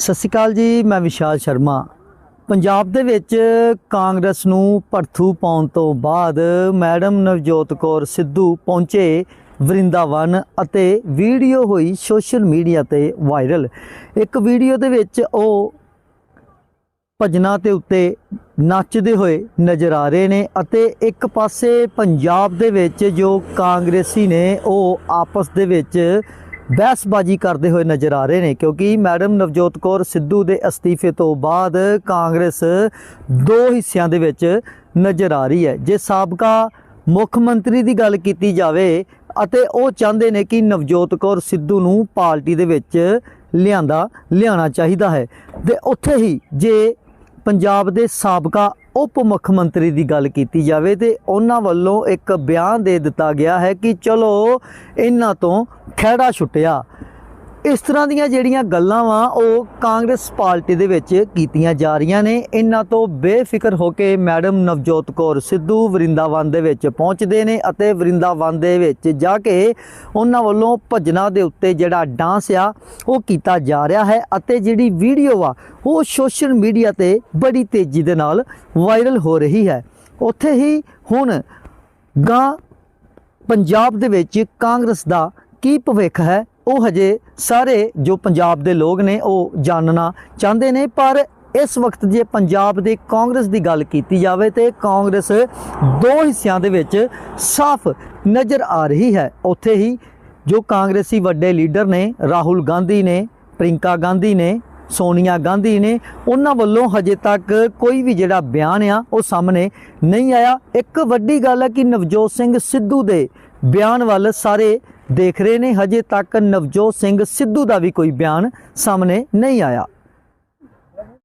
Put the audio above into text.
ਸਤਿ ਸ਼੍ਰੀ ਅਕਾਲ ਜੀ, ਮੈਂ ਵਿਸ਼ਾਲ ਸ਼ਰਮਾ। ਪੰਜਾਬ ਦੇ ਵਿੱਚ ਕਾਂਗਰਸ ਨੂੰ ਪਰਥੂ ਪਾਉਣ ਤੋਂ ਬਾਅਦ ਮੈਡਮ ਨਵਜੋਤ ਕੌਰ ਸਿੱਧੂ ਪਹੁੰਚੇ ਵਰਿੰਦਾਵਨ ਅਤੇ ਵੀਡੀਓ ਹੋਈ ਸੋਸ਼ਲ ਮੀਡੀਆ ਤੇ ਵਾਇਰਲ। ਇੱਕ ਵੀਡੀਓ ਦੇ ਵਿੱਚ ਉਹ ਭਜਨਾਂ ਤੇ ਉੱਤੇ ਨੱਚਦੇ ਹੋਏ ਨਜ਼ਰ ਆ ਰਹੇ ਨੇ ਅਤੇ ਇੱਕ ਪਾਸੇ ਪੰਜਾਬ ਦੇ ਵਿੱਚ ਜੋ ਕਾਂਗਰਸੀ ਨੇ ਉਹ ਆਪਸ ਦੇ ਵਿੱਚ ਬਹਿਸਬਾਜ਼ੀ ਕਰਦੇ ਹੋਏ ਨਜ਼ਰ ਆ ਰਹੇ ਨੇ ਕਿਉਂਕਿ ਮੈਡਮ ਨਵਜੋਤ ਕੌਰ ਸਿੱਧੂ ਦੇ ਅਸਤੀਫੇ ਤੋਂ ਬਾਅਦ ਕਾਂਗਰਸ ਦੋ ਹਿੱਸਿਆਂ ਦੇ ਵਿੱਚ ਨਜ਼ਰ ਆ ਰਹੀ ਹੈ। ਜੇ ਸਾਬਕਾ ਮੁੱਖ ਮੰਤਰੀ ਦੀ ਗੱਲ ਕੀਤੀ ਜਾਵੇ ਅਤੇ ਉਹ ਚਾਹੁੰਦੇ ਨੇ ਕਿ ਨਵਜੋਤ ਕੌਰ ਸਿੱਧੂ ਨੂੰ ਪਾਰਟੀ ਦੇ ਵਿੱਚ ਲਿਆਂਦਾ, ਲਿਆਉਣਾ ਚਾਹੀਦਾ ਹੈ। ਤੇ ਉੱਥੇ ਹੀ ਜੇ ਪੰਜਾਬ ਦੇ ਸਾਬਕਾ ਉਪ ਮੁੱਖ ਮੰਤਰੀ ਦੀ ਗੱਲ ਕੀਤੀ ਜਾਵੇ ਤੇ ਉਹਨਾਂ ਵੱਲੋਂ ਇੱਕ ਬਿਆਨ ਦੇ ਦਿੱਤਾ ਗਿਆ ਹੈ ਕਿ ਚਲੋ, ਇਹਨਾਂ ਤੋਂ ਖਹਿੜਾ ਛੁੱਟਿਆ। ਇਸ ਤਰ੍ਹਾਂ ਦੀਆਂ ਜਿਹੜੀਆਂ ਗੱਲਾਂ ਵਾ, ਉਹ ਕਾਂਗਰਸ ਪਾਰਟੀ ਦੇ ਵਿੱਚ ਕੀਤੀਆਂ ਜਾ ਰਹੀਆਂ ਨੇ। ਇਹਨਾਂ ਤੋਂ ਬੇਫਿਕਰ ਹੋ ਕੇ ਮੈਡਮ ਨਵਜੋਤ ਕੌਰ ਸਿੱਧੂ ਵਰਿੰਦਾਵਨ ਦੇ ਵਿੱਚ ਪਹੁੰਚਦੇ ਨੇ ਅਤੇ ਵਰਿੰਦਾਵਨ ਦੇ ਵਿੱਚ ਜਾ ਕੇ ਉਹਨਾਂ ਵੱਲੋਂ ਭਜਨਾ ਦੇ ਉੱਤੇ ਜਿਹੜਾ ਡਾਂਸ ਆ, ਉਹ ਕੀਤਾ ਜਾ ਰਿਹਾ ਹੈ ਅਤੇ ਜਿਹੜੀ ਵੀਡੀਓ ਆ, ਉਹ ਸੋਸ਼ਲ ਮੀਡੀਆ ਤੇ ਬੜੀ ਤੇਜ਼ੀ ਦੇ ਨਾਲ ਵਾਇਰਲ ਹੋ ਰਹੀ ਹੈ। ਉੱਥੇ ਹੀ ਹੁਣ ਗਾਂ ਪੰਜਾਬ ਦੇ ਵਿੱਚ ਕਾਂਗਰਸ ਦਾ ਕੀ ਭਵਿੱਖ ਹੈ ਉਹ ਹਜੇ ਸਾਰੇ ਜੋ ਪੰਜਾਬ ਦੇ ਲੋਕ ਨੇ ਉਹ ਜਾਣਨਾ ਚਾਹੁੰਦੇ ਨੇ, ਪਰ ਇਸ ਵਕਤ ਜੇ ਪੰਜਾਬ ਦੇ ਕਾਂਗਰਸ ਦੀ ਗੱਲ ਕੀਤੀ ਜਾਵੇ ਤੇ ਕਾਂਗਰਸ ਦੋ ਹਿੱਸਿਆਂ ਦੇ ਵਿੱਚ ਸਾਫ਼ ਨਜ਼ਰ ਆ ਰਹੀ ਹੈ। ਉੱਥੇ ਹੀ ਜੋ ਕਾਂਗਰਸੀ ਵੱਡੇ ਲੀਡਰ ਨੇ, ਰਾਹੁਲ ਗਾਂਧੀ ਨੇ ਪ੍ਰਿੰਕਾ ਗਾਂਧੀ ਨੇ, ਸੋਨੀਆ ਗਾਂਧੀ ਨੇ, ਉਹਨਾਂ ਵੱਲੋਂ ਹਜੇ ਤੱਕ ਕੋਈ ਵੀ ਜਿਹੜਾ ਬਿਆਨ ਆ ਉਹ ਸਾਹਮਣੇ ਨਹੀਂ ਆਇਆ। ਇੱਕ ਵੱਡੀ ਗੱਲ ਹੈ ਕਿ ਨਵਜੋਤ ਸਿੰਘ ਸਿੱਧੂ ਦੇ ਬਿਆਨ ਵੱਲ ਸਾਰੇ ਦੇਖ ਰਹੇ ਨੇ, ਹਜੇ ਤੱਕ ਨਵਜੋਤ ਸਿੰਘ ਸਿੱਧੂ ਦਾ ਵੀ ਕੋਈ ਬਿਆਨ ਸਾਹਮਣੇ ਨਹੀਂ ਆਇਆ।